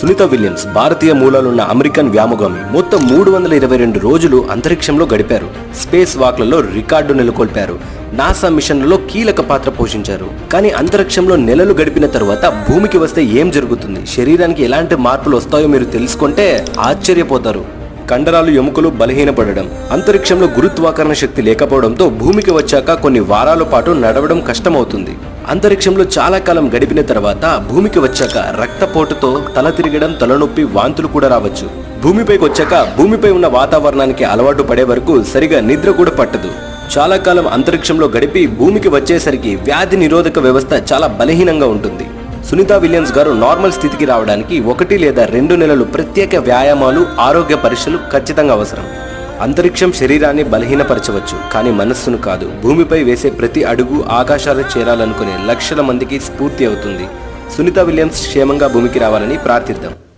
Sunitha Williams భారతీయ మూలాలున్న American వ్యామగామి మొత్తం మూడు వందల ఇరవై రెండు రోజులు అంతరిక్షంలో గడిపారు. స్పేస్ వాక్లలో రికార్డు నెలకొల్పారు. నాసా మిషన్లలో కీలక పాత్ర పోషించారు. కానీ అంతరిక్షంలో నెలలు గడిపిన తరువాత భూమికి వస్తే ఏం జరుగుతుంది? శరీరానికి ఎలాంటి మార్పులు వస్తాయో మీరు తెలుసుకుంటే ఆశ్చర్యపోతారు. కండరాలు ఎముకలు బలహీనపడడం అంతరిక్షంలో గురుత్వాకర్షణ శక్తి లేకపోవడంతో భూమికి వచ్చాక కొన్ని వారాల పాటు నడవడం కష్టమవుతుంది. అంతరిక్షంలో చాలా కాలం గడిపిన తర్వాత భూమికి వచ్చాక రక్తపోటుతో తల తిరగడం తలనొప్పి వాంతులు కూడా రావచ్చు. భూమిపైకి వచ్చాక భూమిపై ఉన్న వాతావరణానికి అలవాటు పడే వరకు సరిగా నిద్ర కూడా పట్టదు. చాలా కాలం అంతరిక్షంలో గడిపి భూమికి వచ్చేసరికి వ్యాధి నిరోధక వ్యవస్థ చాలా బలహీనంగా ఉంటుంది. సునీత విలియమ్స్ గారు నార్మల్ స్థితికి రావడానికి ఒకటి లేదా రెండు నెలలు ప్రత్యేక వ్యాయామాలు ఆరోగ్య పరీక్షలు ఖచ్చితంగా అవసరం. అంతరిక్షం శరీరాన్ని బలహీనపరచవచ్చు కానీ మనస్సును కాదు. భూమిపై వేసే ప్రతి అడుగు ఆకాశాలు చేరాలనుకునే లక్షల మందికి స్ఫూర్తి అవుతుంది. సునీత విలియమ్స్ క్షేమంగా భూమికి రావాలని ప్రార్థిద్దాం.